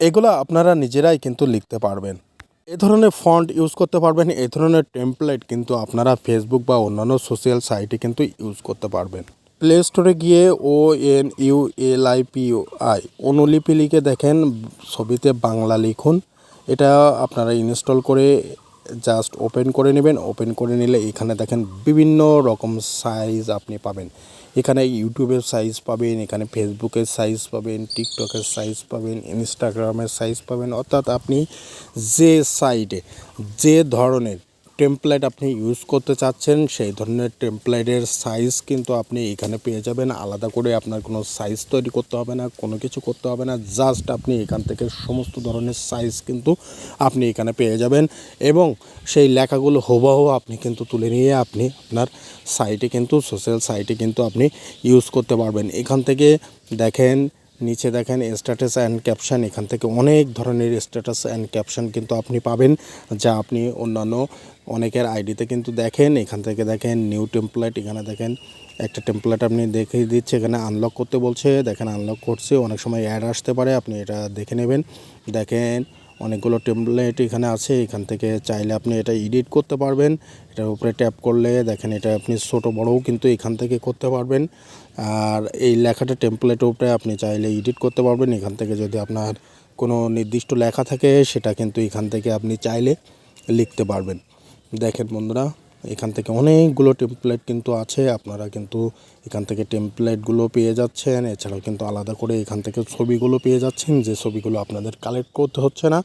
এগুলো আপনারা নিজেরাই কিন্তু লিখতে পারবেন। এ ধরনের ফন্ট ইউজ করতে পারবেন, এ ধরনের টেমপ্লেট কিন্তু আপনারা ফেসবুক বা অন্যান্য সোশ্যাল সাইটে কিন্তু ইউজ করতে পারবেন। প্লে স্টোরে গিয়ে O N U L I P I অনুলিপি লিখে দেখেন, ছবিতে বাংলা লিখুন। এটা আপনারা ইনস্টল করে জাস্ট ওপেন করে নেবেন। ওপেন করে নিলে এখানে দেখেন বিভিন্ন রকম সাইজ আপনি পাবেন। এখানে ইউটিউবের সাইজ পাবেন, এখানে ফেসবুকের সাইজ পাবেন টিকটকের সাইজ পাবেন ইনস্টাগ্রামের সাইজ পাবেন। অর্থাৎ আপনি যে সাইডে যে ধরনের টেমপ্লেট আপনি ইউজ করতে চাচ্ছেন, সেই ধরনের টেমপ্লেটের সাইজ কিন্তু আপনি এখানে পেয়ে যাবেন। আলাদা করে আপনার কোনো সাইজ তৈরি করতে হবে না, কোনো কিছু করতে হবে না জাস্ট আপনি এখান থেকে সমস্ত ধরনের সাইজ কিন্তু আপনি এখানে পেয়ে যাবেন এবং সেই লেখাগুলো হুবহু আপনি কিন্তু তুলে নিয়ে আপনি আপনার সাইটে কিন্তু সোশ্যাল সাইটে কিন্তু আপনি ইউজ করতে পারবেন। এখান থেকে দেখেন, নিচে দেখেন স্ট্যাটাস অ্যান্ড ক্যাপশন এখান থেকে অনেক ধরনের স্ট্যাটাস অ্যান্ড ক্যাপশন কিন্তু আপনি পাবেন, যা আপনি অন্যান্য অনেকের আইডিতে কিন্তু দেখেন, এখান থেকে দেখেন নিউ টেমপ্লেট এখানে দেখেন, একটা টেমপ্লেট আপনি দেখে দিচ্ছে, এখানে আনলক করতে বলছে, দেখেন আনলক করছে, অনেক সময় অ্যাড আসতে পারে, আপনি এটা দেখে নেবেন। দেখেন, অনেকগুলো টেমপ্লেট এখানে আছে, এখান থেকে চাইলে আপনি এটা এডিট করতে পারবেন, এটার উপরে ট্যাপ করলে দেখেন এটা আপনি ছোটো বড়ও কিন্তু এখান থেকে করতে পারবেন। আর এই লেখাটা টেমপ্লেটের উপরে আপনি চাইলে এডিট করতে পারবেন, এখান থেকে যদি আপনার কোনো নির্দিষ্ট লেখা থাকে, সেটা কিন্তু এখান থেকে আপনি চাইলে লিখতে পারবেন। দেখেন বন্ধুরা, এখান থেকে অনেকগুলো টেমপ্লেট কিন্তু আছে, আপনারা কিন্তু এখান থেকে টেমপ্লেটগুলো পেয়ে যাচ্ছেন। এছাড়াও কিন্তু আলাদা করে এখান থেকে ছবিগুলো পেয়ে যাচ্ছেন, যে ছবিগুলো আপনাদের কালেক্ট করতে হচ্ছে না।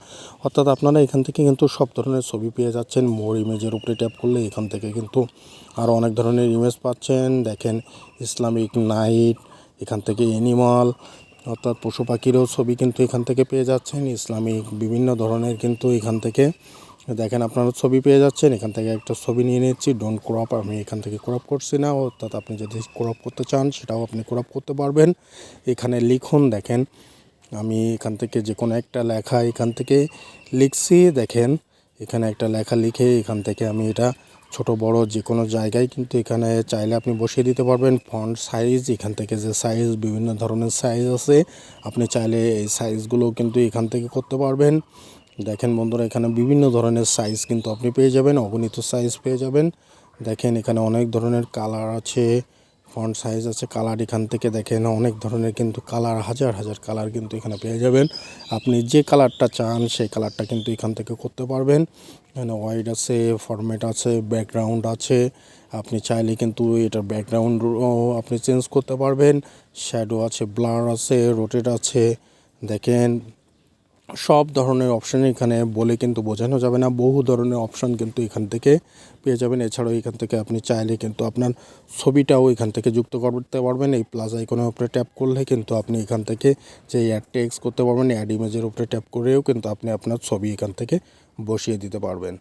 অর্থাৎ আপনারা এখান থেকে কিন্তু সব ধরনের ছবি পেয়ে যাচ্ছেন মোর ইমেজের উপরে ট্যাপ করলে এখান থেকে কিন্তু আরও অনেক ধরনের ইমেজ পাচ্ছেন। দেখেন ইসলামিক নাইট এখান থেকে অ্যানিমাল অর্থাৎ পশু পাখিরও ছবি কিন্তু এখান থেকে পেয়ে যাচ্ছেন। ইসলামিক বিভিন্ন ধরনের কিন্তু এখান থেকে দেখেন আপনারা ছবি পেয়ে যাচ্ছেন, এখান থেকে একটা ছবি নিয়ে নিচ্ছি ডোন্ট ক্রপ আমি এখান থেকে ক্রপ করছি না, অর্থাৎ আপনি যদি ক্রপ করতে চান, সেটাও আপনি ক্রপ করতে পারবেন। এখানে লিখুন, দেখেন, আমি এখান থেকে যে কোনো একটা লেখা এখান থেকে লিখছি, দেখেন, এখানে একটা লেখা লিখে এখান থেকে আমি এটা ছোট, বড় যে কোনো জায়গায় কিন্তু এখানে চাইলে আপনি বসিয়ে দিতে পারবেন। ফন্ট সাইজ এখান থেকে যে সাইজ বিভিন্ন ধরনের সাইজ আছে, আপনি চাইলে এই সাইজগুলো কিন্তু এখান থেকে করতে পারবেন। দেখেন বন্ধুরা, এখানে বিভিন্ন ধরনের সাইজ কিন্তু আপনি পেয়ে যাবেন, অগণিত সাইজ পেয়ে যাবেন। দেখেন এখানে অনেক ধরনের কালার আছে ফন্ট সাইজ আছে কালার এখান থেকে দেখেন অনেক ধরনের কিন্তু কালার হাজার হাজার কালার কিন্তু এখানে পেয়ে যাবেন। আপনি যে কালারটা চান, সেই কালারটা কিন্তু এখান থেকে করতে পারবেন। এখানে হোয়াইট আছে ফরম্যাট আছে ব্যাকগ্রাউন্ড আছে। আপনি চাইলে কিন্তু এটার ব্যাকগ্রাউন্ড আপনি চেঞ্জ করতে পারবেন। শ্যাডো আছে ব্লার আছে রোটেট আছে। দেখেন সব ধরনের অপশান এখানে বলে কিন্তু বোঝানো যাবে না। বহু ধরনের অপশান কিন্তু এখান থেকে পেয়ে যাবেন। এছাড়াও এখান থেকে আপনি চাইলে কিন্তু আপনার ছবিটাও এখান থেকে যুক্ত করতে পারবেন। এই প্লাস আইকনের উপরে ট্যাপ করলে কিন্তু আপনি এখান থেকে যে অ্যাড টেক্স করতে পারবেন অ্যাড ইমেজের উপরে ট্যাপ করেও কিন্তু আপনি আপনার ছবি এখান থেকে বসিয়ে দিতে পারবেন।